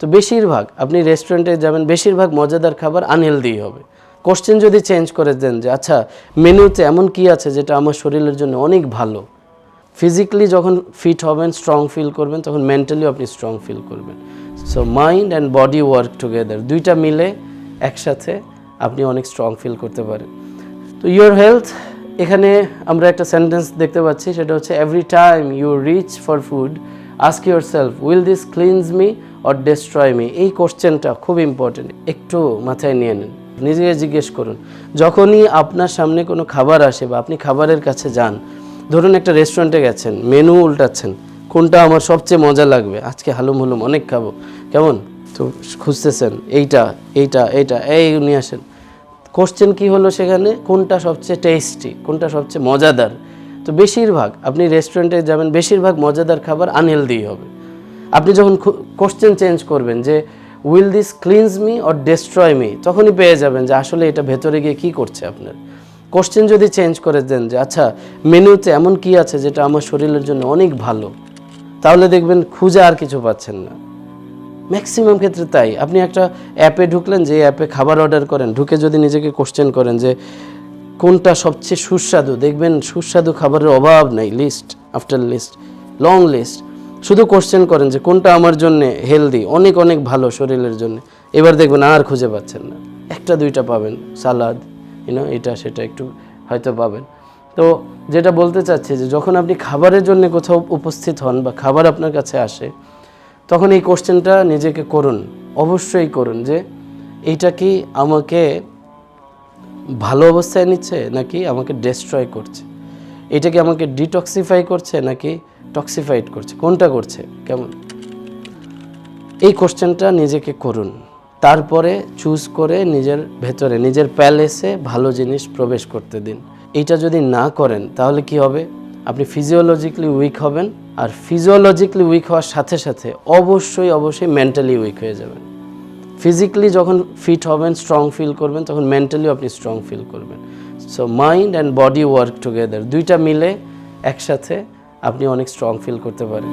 তো বেশিরভাগ, আপনি রেস্টুরেন্টে যাবেন, বেশিরভাগ মজাদার খাবার আনহেলদি হবে। কোশ্চেন যদি চেঞ্জ করে দেন যে আচ্ছা মেনুতে এমন কি আছে যেটা আমার শরীরের জন্য অনেক ভালো? ফিজিক্যালি যখন ফিট হবেন স্ট্রং ফিল করবেন, তখন মেন্টালিও আপনি স্ট্রং ফিল করবেন। So mind and body work together দুইটা মিলে একসাথে আপনি অনেক স্ট্রং ফিল করতে পারেন। তো ইউর হেলথ এখানে আমরা একটা সেন্টেন্স দেখতে পাচ্ছি, সেটা হচ্ছে every time you reach for food ask yourself will this cleanse me or destroy me এই কোশ্চেনটা খুব ইম্পর্টেন্ট একটু মাথায় নিয়ে নিন। নিজেকে জিজ্ঞেস করুন। যখনই আপনার সামনে কোনো খাবার আসে বা আপনি খাবারের কাছে যান, ধরুন একটা রেস্টুরেন্টে গেছেন মেনু উল্টাচ্ছেন, কোনটা আমার সবচেয়ে মজা লাগবে? আজকে হালুম হালুম, অনেক খাব। কেমন? তো খুঁজতেছেন, এইটা এইটা এইটা, এই নিয়ে আসেন। কোশ্চেন কি হলো সেখানে? কোনটা সবচেয়ে টেস্টি কোনটা সবচেয়ে মজাদার? তো বেশিরভাগ, আপনি রেস্টুরেন্টে যাবেন, বেশিরভাগ মজাদার খাবার আনহেলদি হবে। আপনি যখন কোশ্চেন চেঞ্জ করবেন যে will this cleanse me or destroy me তখনই পেয়ে যাবেন যে, আসলে এটা ভেতরে গিয়ে কী করছে আপনার? কোশ্চেন যদি চেঞ্জ করে দেন যে আচ্ছা মেনুতে এমন কি আছে যেটা আমার শরীরের জন্য অনেক ভালো? তাহলে দেখবেন খুঁজে আর কিছু পাচ্ছেন না। ম্যাক্সিমাম ক্ষেত্রে তাই। আপনি একটা অ্যাপে ঢুকলেন, যে অ্যাপে খাবার অর্ডার করেন, ঢুকে যদি নিজেকে কোশ্চেন করেন যে, কোনটা সবচেয়ে সুস্বাদু? দেখবেন সুস্বাদু খাবারের অভাব নেই list after list long list শুধু কোশ্চেন করেন যে কোনটা আমার জন্য হেলদি অনেক অনেক ভালো শরীরের জন্য। এবার দেখবেন আর খুঁজে পাচ্ছেন না। একটা, দুইটা পাবেন, সালাদ ইউনো এটা, সেটা একটু হয়তো পাবেন। তো যেটা বলতে চাচ্ছি যে যখন আপনি খাবারের জন্য কোথাও উপস্থিত হন বা খাবার আপনার কাছে আসে, তখন এই কোশ্চেনটা নিজেকে করুন, অবশ্যই করুন যে এইটা কি আমাকে ভালো অবস্থায় নিচ্ছে নাকি আমাকে ডেস্ট্রয় করছে? এটা কি আমাকে ডিটক্সিফাই করছে নাকি টক্সিফাইড করছে? কোনটা করছে? কেমন? এই কোশ্চেনটা নিজেকে করুন। তারপরে চুজ করে নিজের ভেতরে, নিজের প্যালেসে ভালো জিনিস প্রবেশ করতে দিন। এইটা যদি না করেন, তাহলে কি হবে? আপনি ফিজিওলজিক্যালি উইক হবেন আর ফিজিওলজিক্যালি উইক হওয়ার সাথে সাথে অবশ্যই অবশ্যই মেন্টালি উইক হয়ে যাবেন। ফিজিক্যালি যখন ফিট হবেন স্ট্রং ফিল করবেন, তখন মেন্টালিও আপনি স্ট্রং ফিল করবেন। So mind and body work together দুইটা মিলে একসাথে আপনি অনেক স্ট্রং ফিল করতে পারেন।